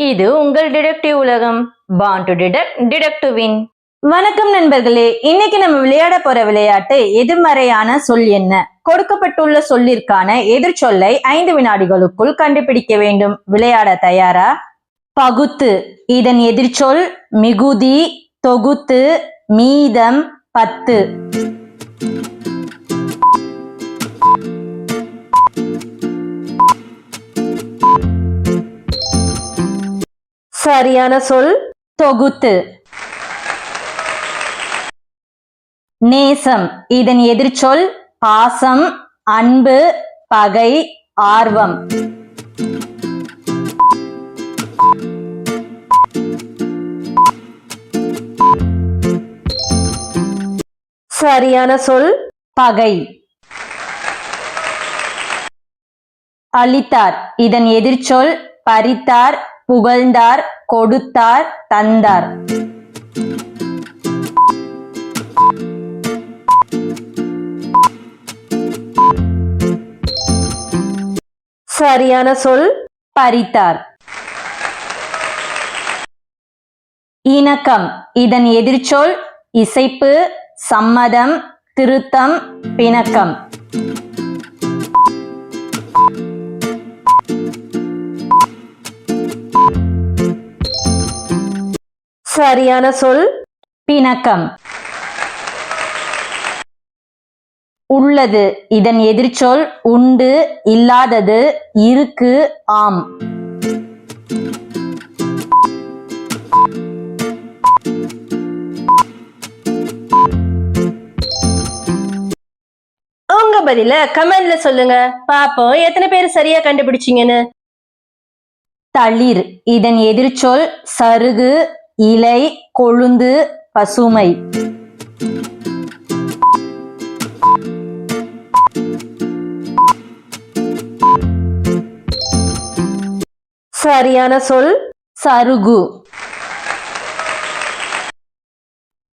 இது உங்கள் டிடெக்டிவ் உலகம். Born to detect detect win வணக்கம் நண்பர்களே இன்னைக்கு நம்ம விளையாட போற விளையாட்டு எதிர்மறையான சொல் என்ன? கொடுக்கப்பட்டுள்ள சொல்லிற்கான எதிர்ச்சொல்லை ஐந்து வினாடிகளுக்குள் கண்டுபிடிக்க வேண்டும். விளையாட தயாரா? பகுத்து இதன் எதிர்ச்சொல் மிகுதி தொகுத்து மீதம் பத்து. சரியான சொல் தொகுத்து. நேசம். இதன் எதிர்ச்சொல் பாசம் அன்பு பகை ஆர்வம். சரியான சொல் பகை. அளித்தார் இதன் எதிர்ச்சொல் பறித்தார் புகழ்ந்தார் கொடுத்தார் தந்தார். சரியான சொல் பறித்தார். இணக்கம். இதன் எதிர்ச்சொல் இசைப்பு சம்மதம் திருத்தம் பிணக்கம். சரியான சொல்? பிணக்கம். உள்ளது இதன் எதிர்ச்சொல் உண்டு இல்லாதது இருக்கு ஆம். உங்க பதில கமெண்ட்ல சொல்லுங்க. பாப்போம் எத்தனை பேர் சரியா கண்டுபிடிச்சீங்கன்னு? தளிர் இதன் எதிர்ச்சொல் சருகு இலை கொழுந்து பசுமை. சரியான சொல் சருகு.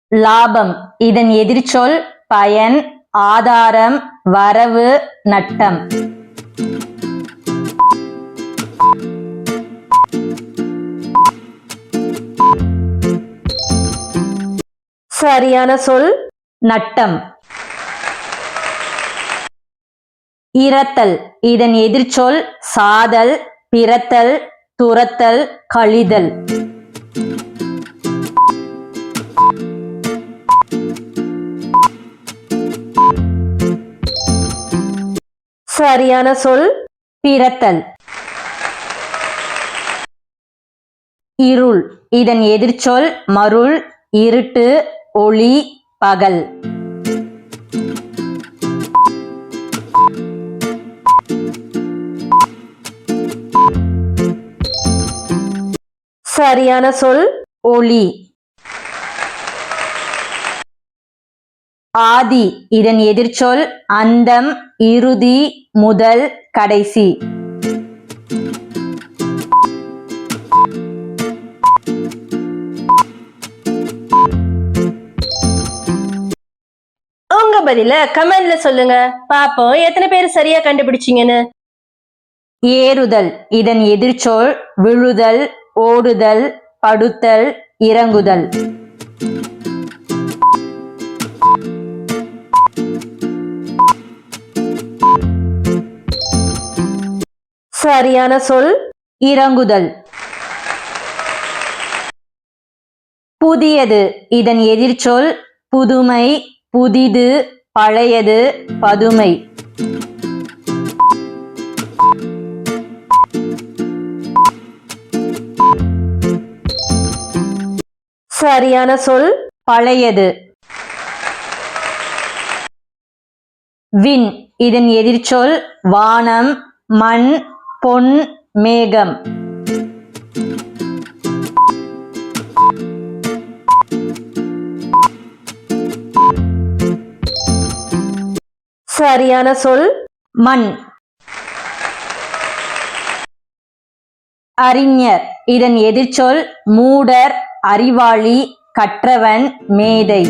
லாபம் இதன் எதிர்ச்சொல் பயன் ஆதாரம் வரவு நட்டம். சரியான சொல் நட்டம். இரத்தல். இதன் எதிர்ச்சொல் சாதல் பிறத்தல் துரத்தல் கழிதல். சரியான சொல் பிறத்தல். இருள். இதன் எதிர்ச்சொல் மருள் இருட்டு ஒளி பகல். சரியான சொல் ஒளி. ஆதி இதன் எதிர்ச்சொல் அந்தம் இறுதி முதல் கடைசி. பதில கமெண்ட்ல சொல்லுங்க. பாப்போம் எத்தனை பேர் சரியா கண்டுபிடிச்சீங்கன்னு. ஏறுதல் இதன் எதிர்ச்சொல் விழுதல் ஓடுதல் படுத்தல் இறங்குதல். சரியான சொல். இறங்குதல். புதியது இதன் எதிர்ச்சொல் புதுமை புதிது பழையது பதுமை. சரியான சொல் பழையது. விண் இதன் எதிர்ச்சொல் வானம் மண் பொன் மேகம். சரியான சொல்? மண். அறிஞர். இதன் எதிர்ச்சொல் மூடர் அறிவாளி கற்றவன் மேதை.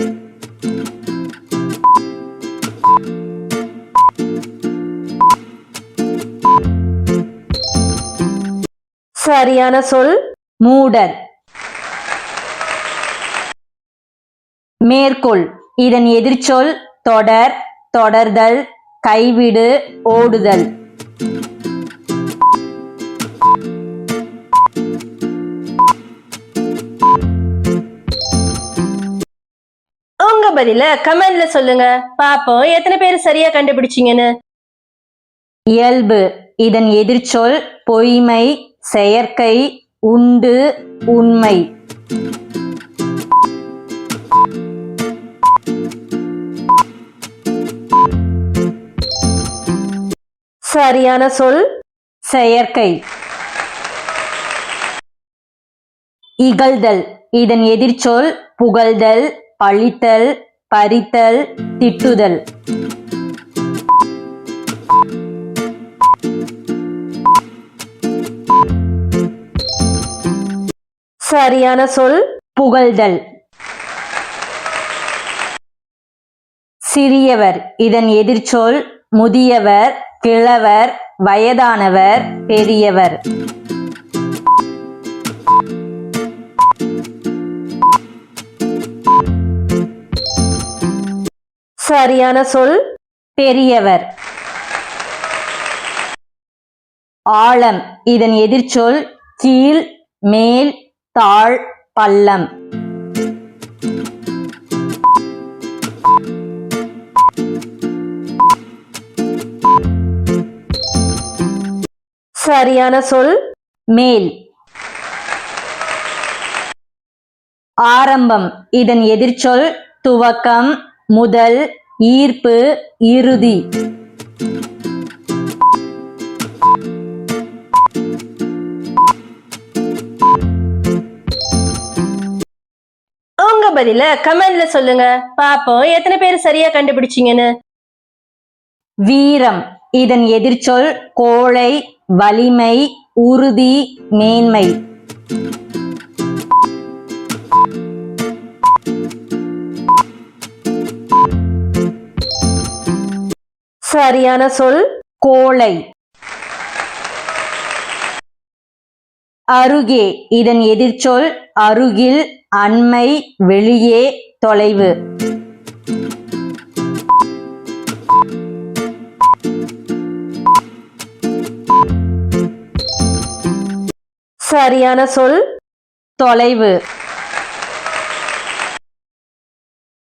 சரியான சொல்? மூடர். மேற்கோள். இதன் எதிர்ச்சொல் தொடர் தொடர்தல் கைவிடு ஓடுதல். உங்க பதில கமெண்ட்ல சொல்லுங்க. பாப்போம் எத்தனை பேர் சரியா கண்டுபிடிச்சீங்கன்னு. இயல்பு இதன் எதிர்ச்சொல் பொய்மை செயற்கை உண்டு உண்மை. சரியான சொல் செயற்கை. இகழ்தல். இதன் எதிர்ச்சொல் புகழ்தல் பழித்தல் பறித்தல் திட்டுதல். சரியான சொல் புகழ்தல். சிறியவர். இதன் எதிர்ச்சொல் முதியவர் கிழவர் வயதானவர் பெரியவர். சரியான சொல் பெரியவர். ஆழம் இதன் எதிர்ச்சொல் கீழ் மேல் தாழ் பள்ளம். சரியான சொல் மேல். ஆரம்பம் இதன் எதிர்ச்சொல் துவக்கம் முதல் ஈர்ப்பு இறுதி. உங்க பதில கமெண்ட்ல சொல்லுங்க. பாப்போம் எத்தனை பேர் சரியா கண்டுபிடிச்சீங்கன்னு. வீரம் இதன் எதிர்ச்சொல் கோழை வலிமை உறுதி மேன்மை. சரியான சொல் கோழை. அருகே இதன் எதிர்ச்சொல் அருகில் அண்மை வெளியே தொலைவு. சரியான சொல் தொலைவு.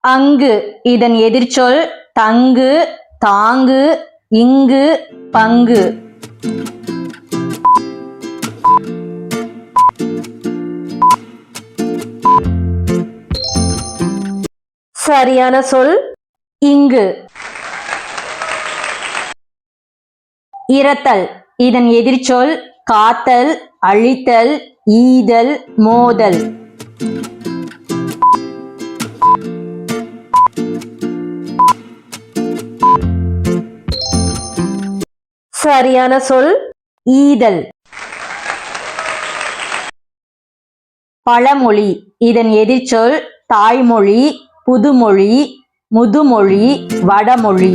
அங்கு இதன் எதிர்ச்சொல் தங்கு தாங்கு இங்கு பங்கு. சரியான சொல் இங்கு. இரத்தல் இதன் எதிர்ச்சொல் காத்தல் அழித்தல் ஈதல் மோதல். சரியான சொல் ஈதல். பழமொழி இதன் எதிர்ச்சொல் தாய்மொழி புதுமொழி முதுமொழி வடமொழி.